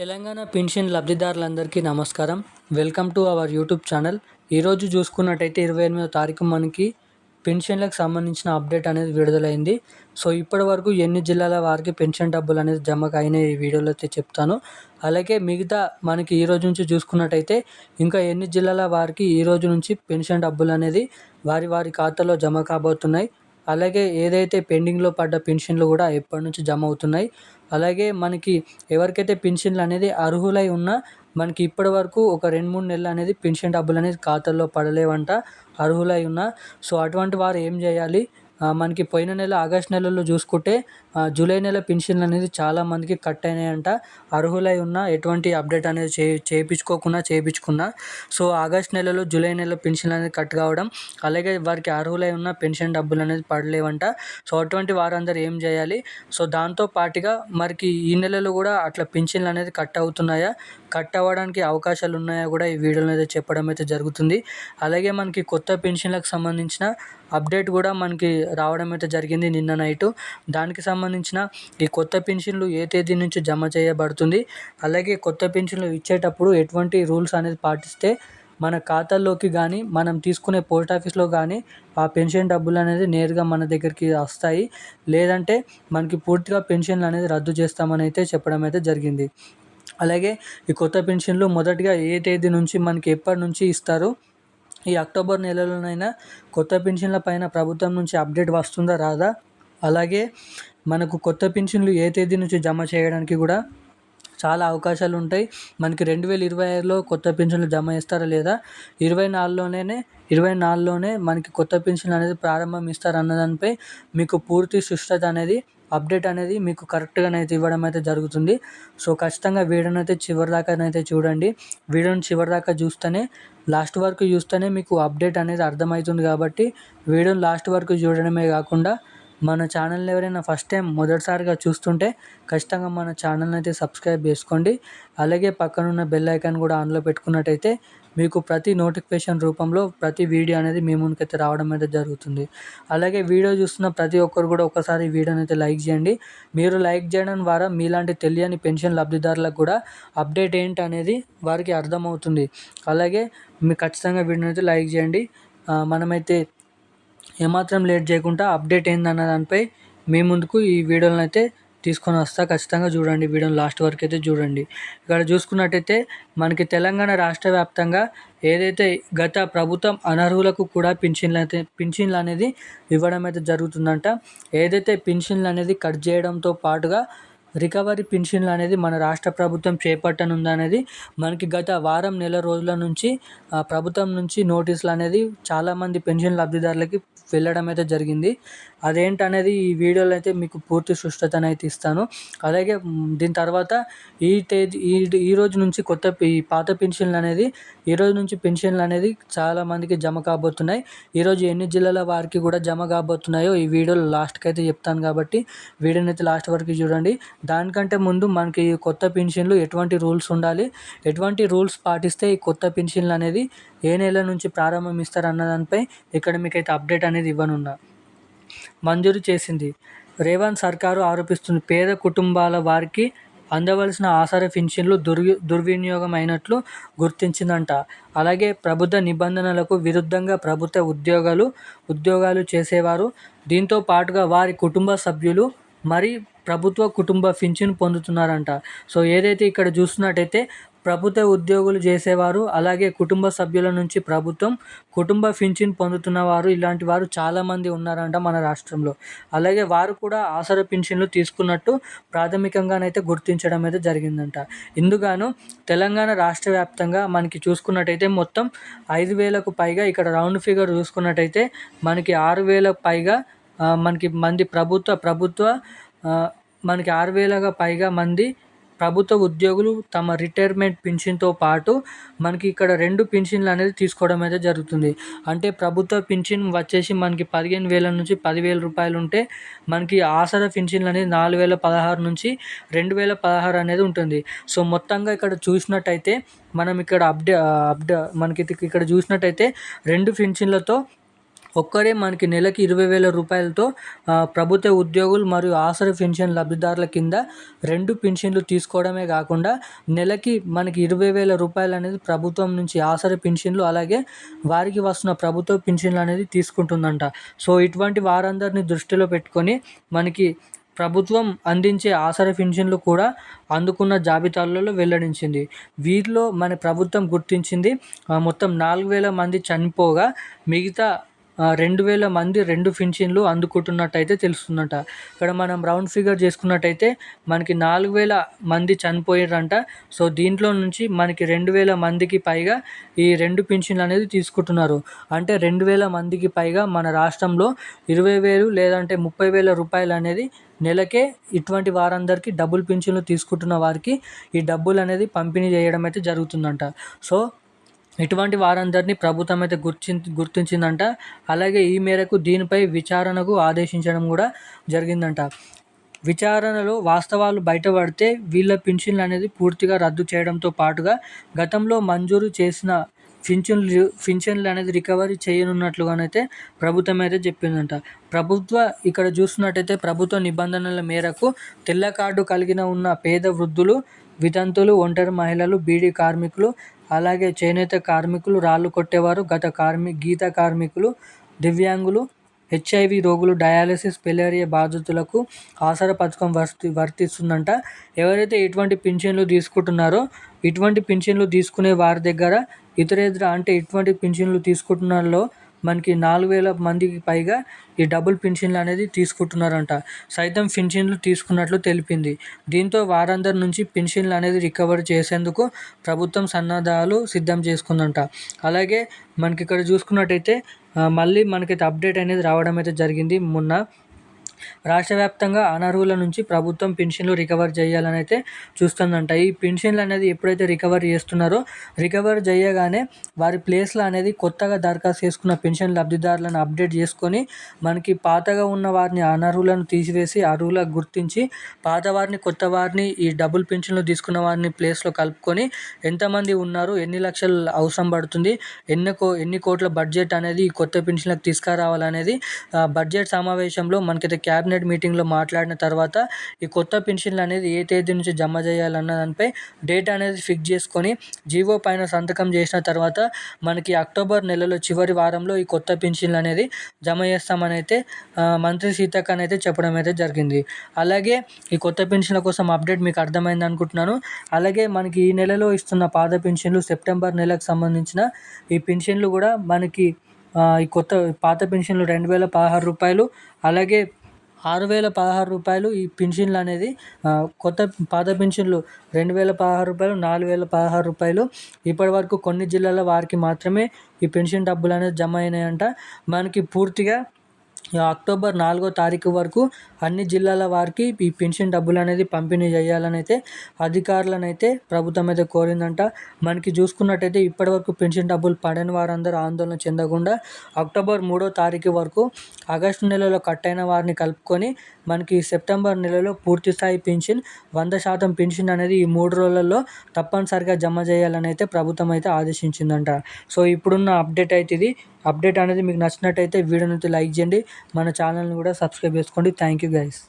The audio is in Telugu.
తెలంగాణ పెన్షన్ లబ్ధిదారులందరికీ నమస్కారం. Welcome to our YouTube channel. ఈరోజు చూసుకున్నట్టయితే ఇరవై ఎనిమిదో తారీఖు మనకి పెన్షన్లకు సంబంధించిన అప్డేట్ అనేది విడుదలైంది. సో ఇప్పటి వరకు ఎన్ని జిల్లాల వారికి పెన్షన్ డబ్బులు అనేది జమ అయినాయి ఈ వీడియోలో అయితే చెప్తాను. అలాగే మిగతా మనకి ఈ రోజు నుంచి చూసుకున్నట్టయితే ఇంకా ఎన్ని జిల్లాల వారికి ఈ రోజు నుంచి పెన్షన్ డబ్బులు అనేది వారి వారి ఖాతాలో జమ కాబోతున్నాయి. అలాగే ఏదైతే పెండింగ్లో పడ్డ పెన్షన్లు కూడా ఎప్పటి నుంచి జమ అవుతున్నాయి అలాగే మనకి ఎవరికైతే పెన్షన్లు అనేది అర్హులై ఉన్నా మనకి ఇప్పటి వరకు ఒక రెండు మూడు నెలలు అనేది పెన్షన్ డబ్బులు అనేది ఖాతాల్లో పడలేవంట అర్హులై ఉన్నా. సో అటువంటి వారు ఏం చేయాలి? మనకి పోయిన నెల ఆగస్ట్ నెలలో చూసుకుంటే జూలై నెల పెన్షన్లు అనేది చాలామందికి కట్ అయినాయంట. అర్హులై ఉన్న ఎటువంటి అప్డేట్ అనేది చే చేయించుకోకుండా చేయించుకున్నా. సో ఆగస్ట్ నెలలో జూలై నెల పెన్షన్లు అనేది కట్ కావడం అలాగే వారికి అర్హులై ఉన్న పెన్షన్ డబ్బులు అనేది పడలేవంట. సో అటువంటి వారందరూ ఏం చేయాలి? సో దాంతో పాటుగా మరికి ఈ నెలలో కూడా అట్లా పెన్షన్లు అనేది కట్ అవుతున్నాయా? కట్ అవ్వడానికి అవకాశాలు ఉన్నాయా కూడా ఈ వీడియోలో అయితే చెప్పడం అయితే జరుగుతుంది. అలాగే మనకి కొత్త పెన్షన్లకు సంబంధించిన అప్డేట్ కూడా మనకి రావడం అయితే జరిగింది నిన్న నైటు. దానికి సంబంధించిన ఈ కొత్త పెన్షన్లు ఏ తేదీ నుంచి జమ చేయబడుతుంది అలాగే కొత్త పెన్షన్లు ఇచ్చేటప్పుడు ఎటువంటి రూల్స్ అనేది పాటిస్తే మన ఖాతాల్లోకి కానీ మనం తీసుకునే పోస్ట్ ఆఫీస్లో కానీ ఆ పెన్షన్ డబ్బులు అనేది నేరుగా మన దగ్గరికి వస్తాయి. లేదంటే మనకి పూర్తిగా పెన్షన్లు అనేది రద్దు చేస్తామని అయితే చెప్పడం అయితే జరిగింది. అలాగే ఈ కొత్త పెన్షన్లు మొదటిగా ఏ తేదీ నుంచి మనకి ఎప్పటి నుంచి ఇస్తారు ఈ అక్టోబర్ నెలలోనైనా కొత్త పెన్షన్ల పైన ప్రభుత్వం నుంచి అప్డేట్ వస్తుందా రాదా? అలాగే మనకు కొత్త పెన్షన్లు ఏ తేదీ నుంచి జమ చేయడానికి కూడా చాలా అవకాశాలు ఉంటాయి. మనకి రెండు వేల ఇరవై ఐదులో కొత్త పెన్షన్లు జమ చేస్తారా లేదా? ఇరవై నాలుగులోనే ఇరవై నాలుగులోనే మనకి కొత్త పెన్షన్ అనేది ప్రారంభం ఇస్తారు అన్న దానిపై మీకు పూర్తి సుష్టత అనేది అప్డేట్ అనేది మీకు కరెక్ట్గానైతే ఇవ్వడం అయితే జరుగుతుంది. సో ఖచ్చితంగా వీడియోని అయితే చివరి దాకానైతే చూడండి. వీడియోని చివరి దాకా చూస్తేనే లాస్ట్ వరకు చూస్తేనే మీకు అప్డేట్ అనేది అర్థమవుతుంది కాబట్టి వీడియోని లాస్ట్ వరకు చూడడమే కాకుండా మన ఛానల్ని ఎవరైనా ఫస్ట్ టైం మొదటిసారిగా చూస్తుంటే ఖచ్చితంగా మన ఛానల్ని అయితే సబ్స్క్రైబ్ చేసుకోండి. అలాగే పక్కనున్న బెల్ ఐకాన్ కూడా ఆన్లో పెట్టుకున్నట్టయితే మీకు ప్రతి నోటిఫికేషన్ రూపంలో ప్రతి వీడియో అనేది మీ ముందుకైతే రావడం అయితే జరుగుతుంది. అలాగే వీడియో చూస్తున్న ప్రతి ఒక్కరు కూడా ఒకసారి వీడియోని అయితే లైక్ చేయండి. మీరు లైక్ చేయడం ద్వారా మీలాంటి తెలియని పెన్షన్ లబ్ధిదారులకు కూడా అప్డేట్ ఏంటి అనేది వారికి అర్థమవుతుంది. అలాగే మీరు ఖచ్చితంగా వీడియోని అయితే లైక్ చేయండి. మనమైతే ఏమాత్రం లేట్ చేయకుండా అప్డేట్ ఏందన్న దానిపై మీ ముందుకు ఈ వీడియోలను అయితే తీసుకొని వస్తా. ఖచ్చితంగా చూడండి. వీడియోని లాస్ట్ వరకు అయితే చూడండి. ఇక్కడ చూసుకున్నట్టయితే మనకి తెలంగాణ రాష్ట్ర వ్యాప్తంగా ఏదైతే గత ప్రభుత్వం అనర్హులకు కూడా పింఛన్లు అయితే పింఛన్లు అనేది ఇవ్వడం అయితే జరుగుతుందంట. ఏదైతే పింఛన్లు అనేది కట్ చేయడంతో పాటుగా రికవరీ పెన్షన్లు అనేది మన రాష్ట్ర ప్రభుత్వం చేపట్టనుందనేది మనకి గత వారం నెల రోజుల నుంచి ప్రభుత్వం నుంచి నోటీసులు అనేది చాలామంది పెన్షన్ లబ్ధిదారులకి వెళ్ళడం అయితే జరిగింది. అదేంటనేది ఈ వీడియోలో అయితే మీకు పూర్తి సుష్టతను అయితే ఇస్తాను. అలాగే దీని తర్వాత ఈ తేదీ ఈ ఈ రోజు నుంచి కొత్త ఈ పాత పెన్షన్లు అనేది ఈ రోజు నుంచి పెన్షన్లు అనేది చాలా మందికి జమ కాబోతున్నాయి. ఈరోజు ఎన్ని జిల్లాల వారికి కూడా జమ కాబోతున్నాయో ఈ వీడియోలో లాస్ట్కి అయితే చెప్తాను కాబట్టి వీడియోని అయితే లాస్ట్ వరకు చూడండి. దానికంటే ముందు మనకి కొత్త పెన్షన్లు ఎటువంటి రూల్స్ ఉండాలి? ఎటువంటి రూల్స్ పాటిస్తే ఈ కొత్త పెన్షన్లు అనేది ఏ నెల నుంచి ప్రారంభం ఇస్తారు అన్న దానిపై ఇక్కడ మీకైతే అప్డేట్ అనేది ఇవ్వనున్నా. మంజూరు చేసింది. రేవంత్ సర్కారు ఆరోపిస్తుంది. పేద కుటుంబాల వారికి అందవలసిన ఆసర పింఛన్లు దుర్వి దుర్వినియోగం అయినట్లు గుర్తించిందంట. అలాగే ప్రభుత్వ నిబంధనలకు విరుద్ధంగా ప్రభుత్వ ఉద్యోగాలు ఉద్యోగాలు చేసేవారు. దీంతో పాటుగా వారి కుటుంబ సభ్యులు మరి ప్రభుత్వ కుటుంబ పింఛను పొందుతున్నారంట. సో ఏదైతే ఇక్కడ చూస్తున్నట్టయితే ప్రభుత్వ ఉద్యోగులు చేసేవారు అలాగే కుటుంబ సభ్యుల నుంచి ప్రభుత్వం కుటుంబ పింఛన్ పొందుతున్న వారు ఇలాంటి వారు చాలామంది ఉన్నారంట మన రాష్ట్రంలో. అలాగే వారు కూడా ఆసర పింఛన్లు తీసుకున్నట్టు ప్రాథమికంగానైతే గుర్తించడం అయితే జరిగిందంట. ఇందుగాను తెలంగాణ రాష్ట్ర వ్యాప్తంగా మనకి చూసుకున్నట్టయితే మొత్తం ఐదు వేలకు పైగా ఇక్కడ రౌండ్ ఫిగర్ చూసుకున్నట్టయితే మనకి ఆరు వేలకు పైగా మనకి మంది ప్రభుత్వ ప్రభుత్వ మనకి ఆరు వేలకు పైగా మంది ప్రభుత్వ ఉద్యోగులు తమ రిటైర్మెంట్ పింఛన్తో పాటు మనకి ఇక్కడ రెండు పింఛన్లు అనేది తీసుకోవడం అయితే జరుగుతుంది. అంటే ప్రభుత్వ పింఛన్ వచ్చేసి మనకి పదిహేను వేల నుంచి పదివేల రూపాయలు ఉంటే మనకి ఆసరా పింఛన్లు అనేది నాలుగు వేల పదహారు నుంచి రెండు వేల పదహారు అనేది ఉంటుంది. సో మొత్తంగా ఇక్కడ చూసినట్టయితే మనం ఇక్కడ అప్డే అప్డే మనకి ఇక్కడ చూసినట్టయితే రెండు పింఛన్లతో ఒక్కరే మనకి నెలకి ఇరవై వేల రూపాయలతో ప్రభుత్వ ఉద్యోగులు మరియు ఆసరా పెన్షన్ లబ్ధిదారుల కింద రెండు పెన్షన్లు తీసుకోవడమే కాకుండా నెలకి మనకి ఇరవై వేల రూపాయలు అనేది ప్రభుత్వం నుంచి ఆసరా పెన్షన్లు అలాగే వారికి వస్తున్న ప్రభుత్వ పెన్షన్లు అనేది తీసుకుంటుందంట. సో ఇటువంటి వారందరినీ దృష్టిలో పెట్టుకొని మనకి ప్రభుత్వం అందించే ఆసరా పెన్షన్లు కూడా అందుకున్న జాబితాలలో వెల్లడించింది. వీరిలో మన ప్రభుత్వం గుర్తించింది మొత్తం నాలుగు వేల మంది చనిపోగా మిగతా రెండు వేల మంది రెండు పింఛన్లు అందుకుంటున్నట్టయితే తెలుస్తుందట. ఇక్కడ మనం రౌండ్ ఫిగర్ చేసుకున్నట్టయితే మనకి నాలుగు వేల మంది చనిపోయారంట సో దీంట్లో నుంచి మనకి రెండు వేల మందికి పైగా ఈ రెండు పింఛన్లు అనేది తీసుకుంటున్నారు. అంటే రెండు వేల మందికి పైగా మన రాష్ట్రంలో ఇరవై వేలు లేదంటే ముప్పై వేల రూపాయలు అనేది నెలకే ఇటువంటి వారందరికీ డబుల్ పింఛన్లు తీసుకుంటున్న వారికి ఈ డబ్బులు అనేది పంపిణీ చేయడం అయితే జరుగుతుందంట. సో ఇటువంటి వారందరినీ ప్రభుత్వం అయితే గుర్తి గుర్తించిందంట. అలాగే ఈ మేరకు దీనిపై విచారణకు ఆదేశించడం కూడా జరిగిందంట. విచారణలో వాస్తవాలు బయటపడితే వీళ్ళ పింఛన్లు అనేది పూర్తిగా రద్దు చేయడంతో పాటుగా గతంలో మంజూరు చేసిన పింఛన్లు పింఛన్లు అనేది రికవరీ చేయనున్నట్లుగానైతే ప్రభుత్వం అయితే చెప్పిందంట. ప్రభుత్వ ఇక్కడ చూస్తున్నట్టయితే ప్రభుత్వ నిబంధనల మేరకు తెల్ల కార్డు కలిగిన ఉన్న పేద వృద్ధులు వితంతులు ఒంటరి మహిళలు బీడీ కార్మికులు అలాగే చేనేత కార్మికులు రాళ్ళు కొట్టేవారు. గత కార్మి గీత కార్మికులు దివ్యాంగులు హెచ్ఐవి రోగులు డయాలసిస్ పెలేరియా బాధితులకు ఆసరా పథకం వర్తి వర్తిస్తుందంట. ఎవరైతే ఇటువంటి పింఛన్లు తీసుకుంటున్నారో ఇటువంటి పింఛన్లు తీసుకునే వారి దగ్గర ఇతరేతర అంటే ఇటువంటి పింఛన్లు తీసుకుంటున్నారో మనకి నాలుగు వేల మందికి పైగా ఈ డబుల్ పింఛన్లు అనేది తీసుకుంటున్నారంట. సైతం పింఛన్లు తీసుకున్నట్లు తెలిపింది. దీంతో వారందరి నుంచి పింఛన్లు అనేది రికవర్ చేసేందుకు ప్రభుత్వం సన్నద్ధాలు సిద్ధం చేసుకుందంట. అలాగే మనకి ఇక్కడ చూసుకున్నట్టయితే మళ్ళీ మనకైతే అప్డేట్ అనేది రావడం అయితే జరిగింది. మొన్న రాష్ట్ర వ్యాప్తంగా అనర్హుల నుంచి ప్రభుత్వం పెన్షన్లు రికవర్ చేయాలని అయితే చూస్తుందంట. ఈ పెన్షన్లు అనేది ఎప్పుడైతే రికవర్ చేస్తున్నారో రికవర్ చేయగానే వారి ప్లేస్లో అనేది కొత్తగా దరఖాస్తు చేసుకున్న పెన్షన్ లబ్ధిదారులను అప్డేట్ చేసుకొని మనకి పాతగా ఉన్న వారిని అనర్హులను తీసివేసి అర్హులకు గుర్తించి పాత వారిని కొత్త వారిని ఈ డబుల్ పెన్షన్లు తీసుకున్న వారిని ప్లేస్లో కలుపుకొని ఎంతమంది ఉన్నారు ఎన్ని లక్షలు అవసరం పడుతుంది ఎన్ని కో ఎన్ని కోట్ల బడ్జెట్ అనేది ఈ కొత్త పెన్షన్లకు తీసుకురావాలనేది బడ్జెట్ సమావేశంలో మనకైతే క్యాబినెట్ మీటింగ్లో మాట్లాడిన తర్వాత ఈ కొత్త పెన్షన్లు అనేది ఏ తేదీ నుంచి జమ చేయాలన్న దానిపై డేట్ అనేది ఫిక్స్ చేసుకొని జీవో పైన సంతకం చేసిన తర్వాత మనకి అక్టోబర్ నెలలో చివరి వారంలో ఈ కొత్త పెన్షన్లు అనేది జమ చేస్తామని అయితే మంత్రి సీతక్కని అయితే చెప్పడం అయితే జరిగింది. అలాగే ఈ కొత్త పెన్షన్ల కోసం అప్డేట్ మీకు అర్థమైంది అనుకుంటున్నాను. అలాగే మనకి ఈ నెలలో ఇస్తున్న పాత పెన్షన్లు సెప్టెంబర్ నెలకు సంబంధించిన ఈ పెన్షన్లు కూడా మనకి ఈ కొత్త పాత పెన్షన్లు రెండు వేల పదహారు రూపాయలు అలాగే ఆరు వేల పదహారు రూపాయలు ఈ పెన్షన్లు అనేది కొత్త పాత పెన్షన్లు రెండు వేల పదహారు రూపాయలు నాలుగు వేల పదహారు రూపాయలు. ఇప్పటి వరకు కొన్ని జిల్లాల వారికి మాత్రమే ఈ పెన్షన్ డబ్బులు అనేది జమ అయినాయంట. మనకి పూర్తిగా అక్టోబర్ నాలుగో తారీఖు వరకు అన్ని జిల్లాల వారికి ఈ పెన్షన్ డబ్బులు అనేది పంపిణీ చేయాలని అయితే అధికారులను అయితే ప్రభుత్వం అయితే కోరిందంట. మనకి చూసుకున్నట్టయితే ఇప్పటివరకు పెన్షన్ డబ్బులు పడని వారందరూ ఆందోళన చెందకుండా అక్టోబర్ మూడో తారీఖు వరకు ఆగస్టు నెలలో కట్ అయిన వారిని కలుపుకొని మనకి సెప్టెంబర్ నెలలో పూర్తి స్థాయి పెన్షన్ వంద శాతం పెన్షన్ అనేది ఈ మూడు రోజులలో తప్పనిసరిగా జమ చేయాలని అయితే ప్రభుత్వం అయితే ఆదేశించిందంట. సో ఇప్పుడున్న అప్డేట్ అయితే ఇది. అప్డేట్ అనేది మీకు నచ్చినట్టయితే వీడియోని అయితే లైక్ చేయండి. మన ఛానల్ని కూడా సబ్స్క్రైబ్ చేసుకోండి. Thank you guys